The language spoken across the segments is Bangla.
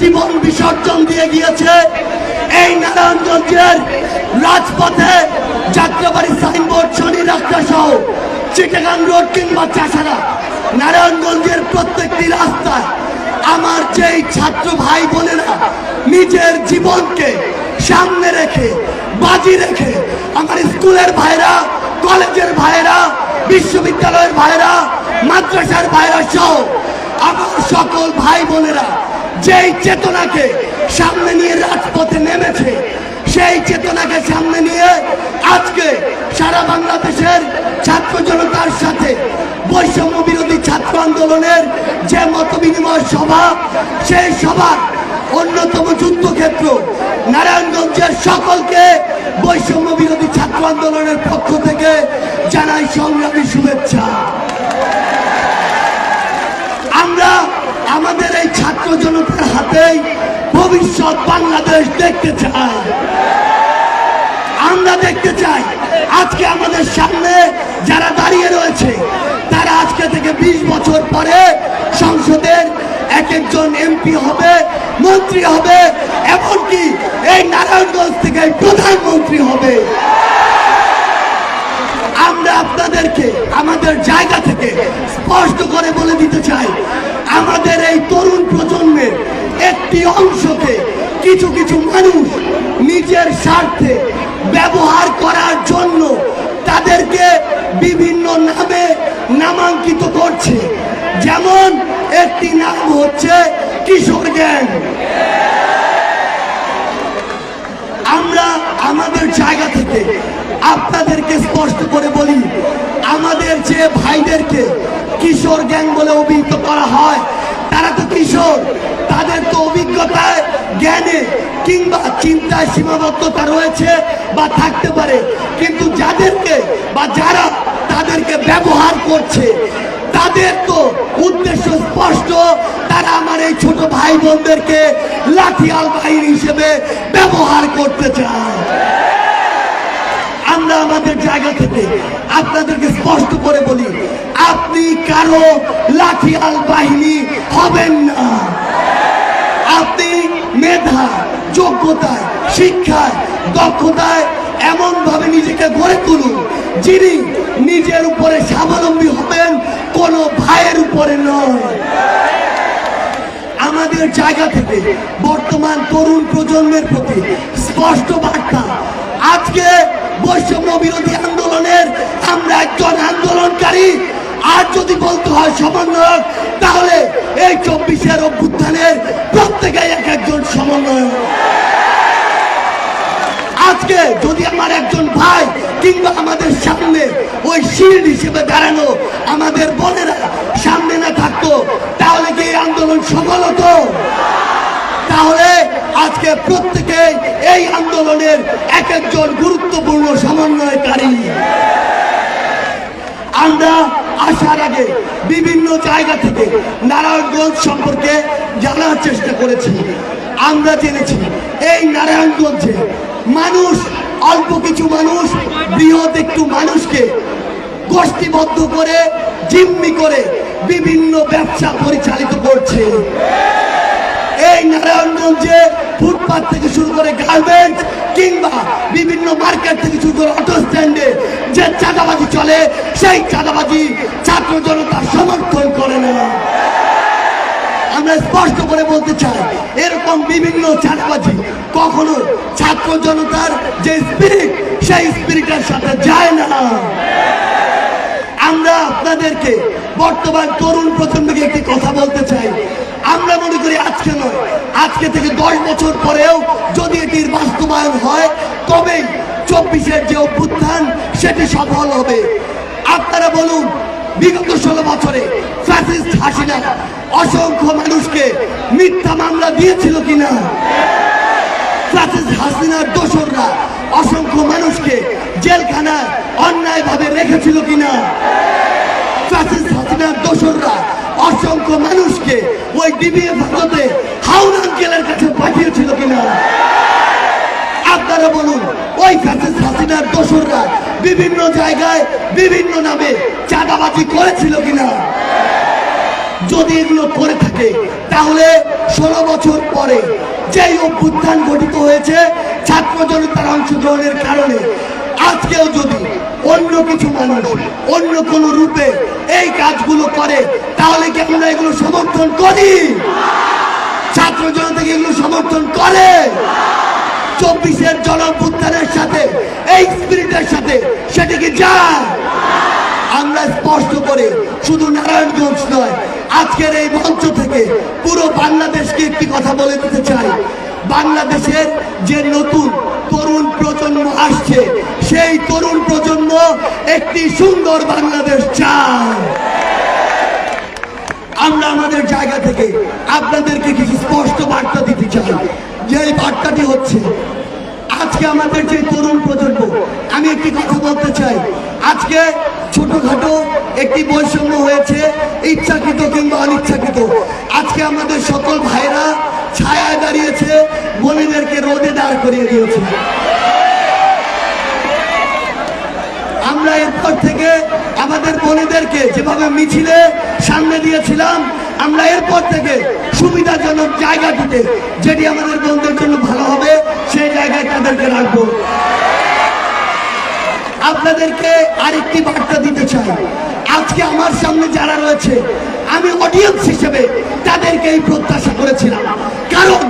জীবন বিসর্জন দিয়ে গিয়েছে। এই নারায়ণগঞ্জের রাজপথে যাত্রাবাড়ি সাইনবোর্ড, শনি রাস্তা সহ চিটাগাং রোড কিংবা চাষারা নারায়ণগঞ্জের প্রত্যেকটি রাস্তায় আমার যেই ছাত্র ভাই বোনেরা নিজের জীবনকে সামনে রেখে, বাজি রেখে আমার স্কুলের ভাইরা, কলেজের ভাইরা, বিশ্ববিদ্যালয়ের ভাইরা, মাদ্রাসার ভাইরা সহ আমার সকল ভাই বোনেরা যেই চেতনাকে সামনে নিয়ে রাজপথে নেমেছে, সেই চেতনাকে সামনে নিয়ে আজকে সারা বাংলাদেশের ছাত্র জনতার সাথে বৈষম্য বিরোধী ছাত্র আন্দোলনের যে মত বিনিময় সভা, সেই সভার অন্যতম যুদ্ধক্ষেত্র নারায়ণগঞ্জের সকলকে বৈষম্য বিরোধী ছাত্র আন্দোলনের পক্ষ থেকে জানাই সংগ্রামী শুভেচ্ছা। আমরা আমাদের এই ছাত্র জনতার হাতেই ভবিষ্যৎ বাংলাদেশ দেখতে চাই। আমরা দেখতে চাই আজকে আমাদের সামনে যারা দাঁড়িয়ে রয়েছে, তারা আজকে থেকে ২০ বছর পরে সংসদের এক একজন এমপি হবে, মন্ত্রী হবে এমনকি এই নারায়ণগঞ্জ থেকে প্রধানমন্ত্রী হবে আমরা আপনাদেরকে আমাদের জায়গা থেকে স্পষ্ট করে বলে দিতে চাই আমাদের এই তরুণ প্রজন্মের একটি অংশকে কিছু কিছু মানুষ নিজের স্বার্থে ব্যবহার করার জন্য তাদেরকে বিভিন্ন নামে নামাঙ্কিত করছে। যেমন একটি নাম হচ্ছে কিশোর গ্যাং। আমরা আমাদের জায়গা থেকে আপনাদেরকে স্পষ্ট করে বলি, আমাদের যে ভাইদেরকে কিশোর গ্যাং বলে অভিহিত করা হয় তারা তো কিশোর। তাদের তো অভিজ্ঞতায়, জ্ঞানে কিংবা চিন্তায় সীমাবদ্ধতা রয়েছে বা থাকতে পারে। কিন্তু যাদেরকে বা যারা তাদেরকে ব্যবহার করছে, তাদের তো উদ্দেশ্য স্পষ্ট, তারা আমার এই ছোট ভাই বোনদেরকে লাঠিয়াল বাহিনী হিসেবে ব্যবহার করতে চায়। আমরা আমাদের জায়গা থেকে আপনাদেরকে স্পষ্ট করে বলি, আপনি কারও লাঠিয়াল বাহিনী হবেন না। আপনি মেধা যোগ্যতায় শিক্ষায় দক্ষতায় এমন ভাবে নিজেকে গড়ে তুলুন, যিনি নিজের উপরে স্বাবলম্বী হবেন, কোন ভাইয়ের উপরে নয়। আমাদের জায়গা থেকে বর্তমান তরুণ প্রজন্মের প্রতি স্পষ্ট বার্তা আজকে বৈষম্য বিরোধী আন্দোলনের আমরা একজন আন্দোলনকারী। আর যদি বলতে হয় সমন্বয়ক, তাহলে এই চব্বিশের অভ্যুত্থানের প্রত্যেকেই এক একজন সমন্বয়ক। আজকে যদি আমার একজন ভাই কিংবা আমাদের সামনে ওই শিল্ড হিসেবে দাঁড়ানো আমাদের বোনেরা সামনে না থাকতো, তাহলে কি আন্দোলন সফল হতো? তাহলে আজকে প্রত্যেকে এই আন্দোলনের এক একজন গুরুত্বপূর্ণ সমন্বয়কারী। আমরা আসার আগে বিভিন্ন জায়গা থেকে নারায়ণগঞ্জ সম্পর্কে জানার চেষ্টা করেছি। আমরা জেনেছি, এই নারায়ণগঞ্জে মানুষ, অল্প কিছু মানুষ, বৃহৎ একটু মানুষকে গোষ্ঠীবদ্ধ করে, জিম্মি করে বিভিন্ন ব্যবসা পরিচালিত করছে। এই নারায়ণগঞ্জে ফুটপাথ থেকে শুরু করে গার্মেন্টস কিংবা বিভিন্ন মার্কেট থেকে শুরু করে অটো স্ট্যান্ডে যে চাঁদাবাজি চলে, সেই চাঁদাবাজি ছাত্র জনতা সমর্থন করে না। আমরা স্পষ্ট করে বলতে চাই, এরকম বিভিন্ন চাঁদাবাজি কখনো ছাত্র জনতার যে স্পিরিট সেই স্পিরিটের সাথে যায় না। আমরা আপনাদেরকে বর্তমান তরুণ প্রজন্মকে একটি কথা বলতে চাই। আমরা মনে করি আজকে নয়, আজকে থেকে দশ বছর পরেও যদি এটির বাস্তবায়ন হয়, তবেই চব্বিশের যে অভ্যুত্থান, সেটি সফল হবে। আপনারা বলুন, বিগত ষোলো বছরে ফ্যাসিস্ট হাসিনা অসংখ্য মানুষকে মিথ্যা মামলা দিয়েছিল কিনা? ফ্যাসিস্ট হাসিনার দোসররা অসংখ্য মানুষকে জেলখানায় অন্যায়ভাবে রেখেছিল কিনা? ফ্যাসিস্ট হাসিনার দোসররা অসংখ্য মানুষকে ওই ডিবি হেফাজতে হাউন আঙ্কেলের কাছে পাঠিয়েছিল কিনা? আপনারা বলুন, ওই ফ্যাসিস্ট হাসিনার দোসররা বিভিন্ন জায়গায়, বিভিন্ন নামে চাঁদাবাজি করেছিল কিনা? যদি এগুলো করে থাকে, তাহলে ষোলো বছর পরে যেই অভ্যুত্থান গঠিত হয়েছে, ছাত্র জনতার অংশগ্রহণের কারণে, আজকেও যদি অন্য কিছু মানুষ অন্য কোন রূপে এই কাজগুলো করে, তাহলে কি আমরা এগুলো সমর্থন করি? ছাত্র জনতা কি এগুলো সমর্থন করে? চব্বিশের জনপুত্থানের সাথে, এই স্পিরিটের সাথে, সেটা কি আমরা স্পষ্ট করে শুধু নারায়ণগঞ্জ নয়, আজকের এই মঞ্চ থেকে পুরো বাংলাদেশকে একটি কথা বলে দিতে চাই। বাংলাদেশের যে নতুন তরুণ প্রজন্ম আসছে, সেই তরুণ প্রজন্ম একটি সুন্দর বাংলাদেশ চায়। আমরা আমাদের জায়গা থেকে আপনাদেরকে কিছু স্পষ্ট বার্তা দিতে চাই। এই বার্তাটি হচ্ছে, আজকে আমাদের যে তরুণ প্রজন্ম, আমি একটি কথা বলতে চাই। আজকে ছোটখাটো একটি বৈষম্য হয়েছে, ইচ্ছাকৃত কিংবা অনিচ্ছাকৃত। আজকে আমাদের সকল ভাইরা ছায়ায় দাঁড়িয়েছে বোনেদেরকে রোদে দাঁড় করিয়ে দিয়েছে। আমরা এরপর থেকে আমাদের বোনেদেরকে যেভাবে মিছিলে সামনে দিয়েছিলাম আমরা এরপর থেকে সুবিধাজনক জায়গাটিতে যেটি আমাদের বোনদের জন্য ভালো হবে, সেই জায়গায় তাদেরকে রাখব। আপনাদেরকে আরেকটি বার্তা দিতে চাই। আজকে আমার সামনে যারা রয়েছে, আমি অডিয়েন্স হিসেবে তাদেরকে এই প্রত্যাশা করেছিলাম। কারণ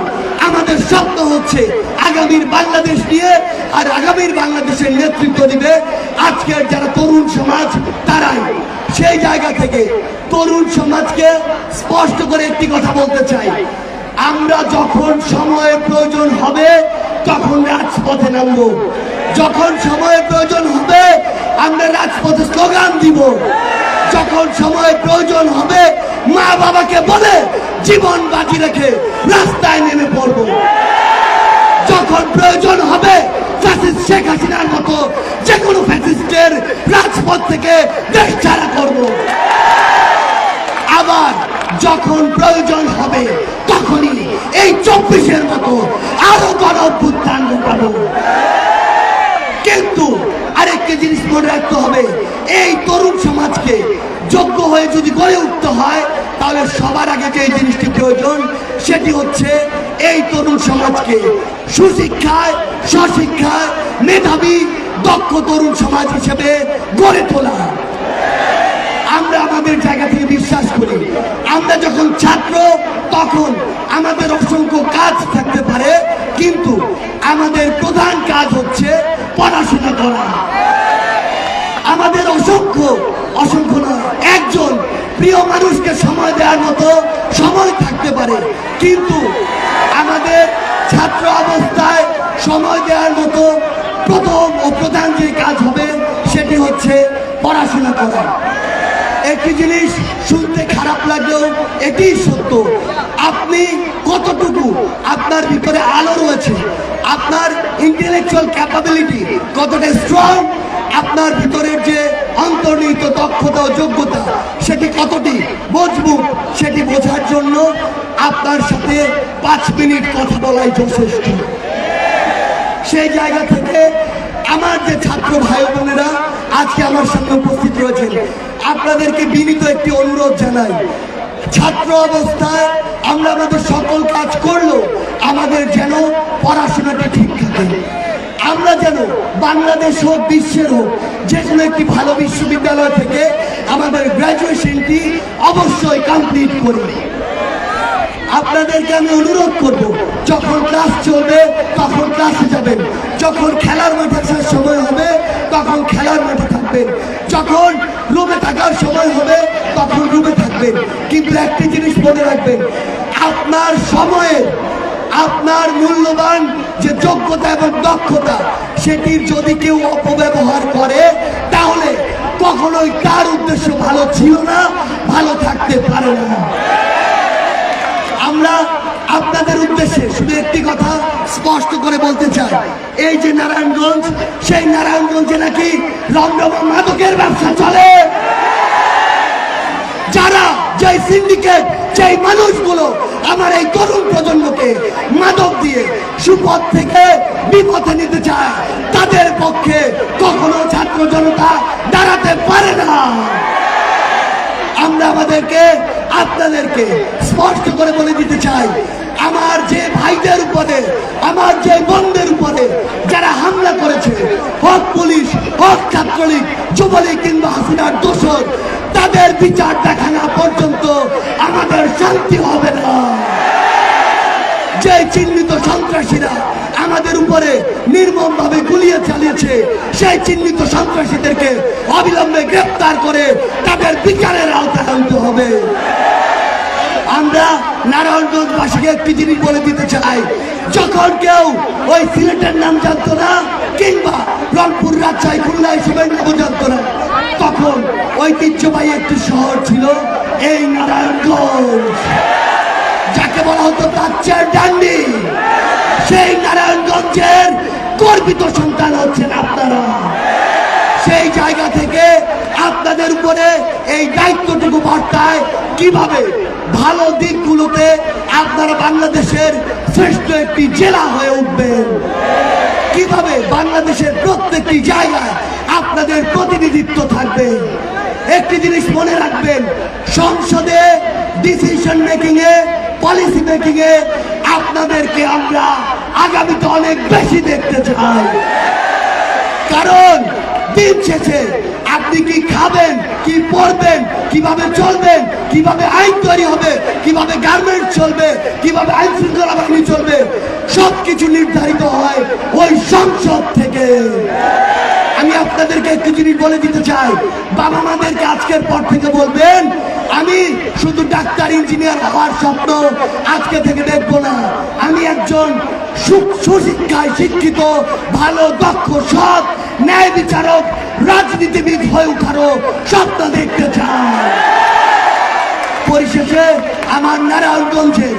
আমাদের স্বপ্ন হচ্ছে আগামীর বাংলাদেশ নিয়ে আর আগামীর বাংলাদেশের নেতৃত্ব দিবে। আজকের যারা তরুণ সমাজ, তারাই সেই জায়গা থেকে তরুণ সমাজকে স্পষ্ট করে একটি কথা বলতে চাই। আমরা যখন সময়ের প্রয়োজন হবে, তখন রাজপথে নামবো। যখন সময়ের প্রয়োজন হবে, আমরা রাজপথে স্লোগান দিব। যখন সময় প্রয়োজন হবে মা বাবাকে বলে জীবন বাজি রেখে রাস্তায় নেমে পড়ব। যখন প্রয়োজন হবে শেখ হাসিনার মতো যে কোনো ফ্যাসিস্টের রাজপথ থেকে দেশ ছাড়া করব। আবার যখন প্রয়োজন হবে, তখনই এই চব্বিশের মতো আরও গণ অভ্যুত্থান ঘটাবো কিন্তু আরেকটি জিনিস মনে রাখতে হবে, এই তরুণ সমাজকে যোগ্য হয়ে যদি গড়ে উঠতে হয়, তাহলে সবার আগে যে জিনিসটি প্রয়োজন, সেটি হচ্ছে এই তরুণ সমাজকে সুশিক্ষায়, স্বশিক্ষায় মেধাবী, দক্ষ তরুণ সমাজ হিসেবে গড়ে তোলা। আমরা আমাদের জায়গা থেকে বিশ্বাস করি, আমরা যখন ছাত্র, তখন আমাদের অসংখ্য কাজ থাকতে পারে, কিন্তু আমাদের প্রধান কাজ হচ্ছে পড়াশোনা করা আমাদের অসংখ্য অসংখ্য নয় একজন প্রিয় মানুষকে সময় দেওয়ার মতো সময় থাকতে পারে। কিন্তু আমাদের ছাত্র অবস্থায় সময় দেওয়ার মতো প্রথম ও প্রধান যে কাজ হবে, সেটি হচ্ছে পড়াশোনা করা। একটি জিনিস শুনতে খারাপ লাগলেও এটি সত্য। আপনি কতটুকু আপনার ভিতরে আলো রয়েছে, আপনার ইন্টেলেকচুয়াল ক্যাপাবিলিটি কতটা স্ট্রং আপনার ভিতরের যে অন্তর্নিহিত দক্ষতা ও যোগ্যতা, সেটি কতটি? মজবুত সেটি বোঝার জন্য আপনার সাথে পাঁচ মিনিট কথা বলাই যথেষ্ট। সেই জায়গা থেকে আমার যে ছাত্র ভাই বোনেরা আজকে আমার সামনে উপস্থিত রয়েছেন, আপনাদেরকে বিনীত একটি অনুরোধ জানাই। ছাত্র অবস্থায় আমরা আমাদের সকল কাজ করল আমাদের যেন পড়াশোনাটা ঠিক থাকে। আমরা যেন বাংলাদেশ হোক, বিশ্বের হোক, যে কোনো একটি ভালো বিশ্ববিদ্যালয় থেকে আমাদের গ্র্যাজুয়েশনটি অবশ্যই কমপ্লিট করি। আপনাদেরকে আমি অনুরোধ করব, যখন ক্লাস চলবে, তখন ক্লাসে যাবেন। যখন খেলার মাঠে আসার সময় হবে, তখন খেলার মাঠে থাকবেন। যখন রুমে থাকার সময় হবে, তখন রুমে থাকবেন। কিন্তু একটি জিনিস মনে রাখবেন, আপনার সময়ের আপনার মূল্যবান যে যোগ্যতা এবং দক্ষতা সেটির যদি কেউ অপব্যবহার করে, তাহলে কখনোই তার উদ্দেশ্য ভালো ছিল না, ভালো থাকতে পারে না। আমরা আপনাদের উদ্দেশ্যে শুধু একটি কথা স্পষ্ট করে বলতে চাই। এই যে নারায়ণগঞ্জ, সেই নারায়ণগঞ্জে নাকি রমরমা মাদকের ব্যবসা চলে? যারা যে সিন্ডিকেট যেই মানুষগুলো আমার এই তরুণ প্রজন্মকে মাদক দিয়ে সুপথ থেকে বিপথে নিতে চায়, তাদের পক্ষে কখনো ছাত্র জনতা দাঁড়াতে পারে না। আমাদেরকে আপনাদেরকে স্পষ্ট করে বলে দিতে চাই, আমার যে ভাইদের উপরে, আমার যে বোনদের উপরে যারা হামলা করেছে, হোক পুলিশ, হক ছাত্রলীগ, যুবলীগ কিংবা হাসিনার দোষর, তাদের বিচার দেখা না পর্যন্ত আমাদের শান্তি হবে না। যে চিহ্নিত সন্ত্রাসীরা আমাদের উপরে নির্মম ভাবে গুলিয়ে চালিয়েছে। সেই চিহ্নিত সন্ত্রাসীদেরকে অবিলম্বে গ্রেপ্তার করে তাদের বিচারের আওতায় আনতে হবে। আমরা নারায়ণগঞ্জবাসীকে একটি জিনিস বলে দিতে চাই। যখন কেউ ওই সিলেটের নাম জানতো না, কিংবা রংপুর রাজশাহী, খুলনা হিসেবে নাম জানতো না, তখন ঐতিহ্যবাহী একটি শহর ছিল এই নারায়ণগঞ্জ। যাকে বলা হতো তাচ্ছের ডান্ডি। সেই নারায়ণগঞ্জের গর্বিত সন্তান হচ্ছেন আপনারা। সেই জায়গা থেকে আপনাদের উপরে এই দায়িত্বটুকু বর্তায় কীভাবে ভালো দিকগুলোতে আপনারা বাংলাদেশের শ্রেষ্ঠ একটি জেলা হয়ে উঠবেন? কীভাবে বাংলাদেশের প্রত্যেকটি জায়গায় আপনাদের প্রতিনিধিত্ব থাকবে? একটি জিনিস মনে রাখবেন, সংসদে ডিসিশন মেকিং এ পলিসি মেকিং এ আপনাদেরকে আমরা আগামীতে অনেক বেশি দেখতে চাই। কারণ দিন শেষে আপনি কি খাবেন, কি পড়বেন কীভাবে চলবেন, কীভাবে আইন তৈরি হবে, কীভাবে গার্মেন্ট চলবে, কীভাবে আইন শৃঙ্খলা বাহিনী চলবে, সবকিছু নির্ধারিত হয় ওই সংসদ থেকে। একটু জিনিস বলে দিতে চাই, বাবা মাদেরকে আজকের পর থেকে বলবেন, আমি শুধু ডাক্তার, ইঞ্জিনিয়ার হওয়ার স্বপ্ন আজকে থেকে দেখব না। আমি একজন সুশিক্ষায় শিক্ষিত, ভালো, দক্ষ, সৎ ন্যায় বিচারক, রাজনীতিবিদ হয়ে উঠারও স্বপ্ন দেখতে চাই। পরিশেষে আমার নারায়ণগঞ্জে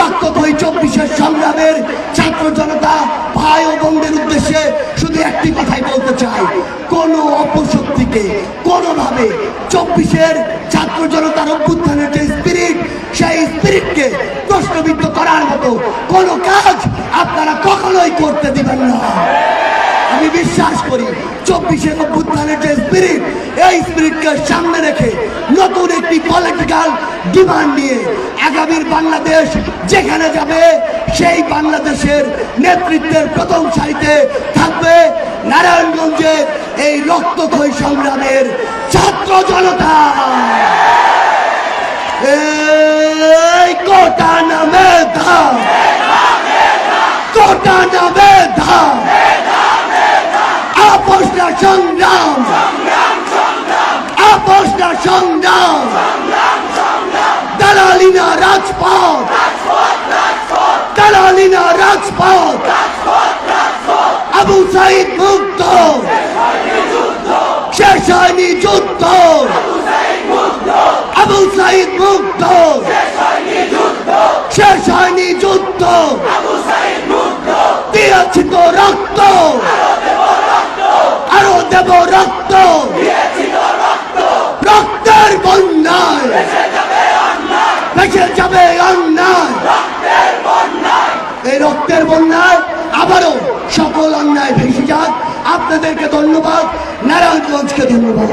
রক্তক্ষয়ী চব্বিশের সংগ্রামের ছাত্র জনতা ভাই ও বোনদের উদ্দেশ্যে শুধু একটি কথাই বলতে চাই। কোন অপশক্তিকে কোনোভাবে চব্বিশের ছাত্র জনতার অভ্যুত্থানের যে স্পিরিট সেই স্পিরিটকে প্রশ্নবিদ্ধ করার মতো কোনো কাজ আপনারা কখনোই করতে দিবেন না। আমি বিশ্বাস করি চব্বিশে অভ্যুত্থানের যে স্পিরিট এই স্পিরিটকে সামনে রেখে নতুন একটি পলিটিক্যাল ডিমান্ড নিয়ে আগামীর বাংলাদেশ যেখানে যাবে, সেই বাংলাদেশের নেতৃত্বের প্রথম সারিতে থাকবে নারায়ণগঞ্জের এই সংগ্রামের ছাত্র জনতা। এই কোটা নামে ধাম কোটা নামে ধাম আপোষ না সংগ্রাম। আপোষ না সংগ্রাম দালালি না রাজপথ দালালি না রাজপথ। আবু সাইদ মুক্ত শেষ হয়নি যুদ্ধ। আবু সাইদ মুক্ত শেষ হয়নি যুদ্ধ। দিয়েছি তো রক্ত আরও দেব রক্ত রক্তের বন্যায় ভেসে যাবে অন্যায় এই রক্তের বন্যায় আবারও সকল অন্যায় ভেসে যাক। আপনাদেরকে ধন্যবাদ। নারায়ণগঞ্জকে ধন্যবাদ।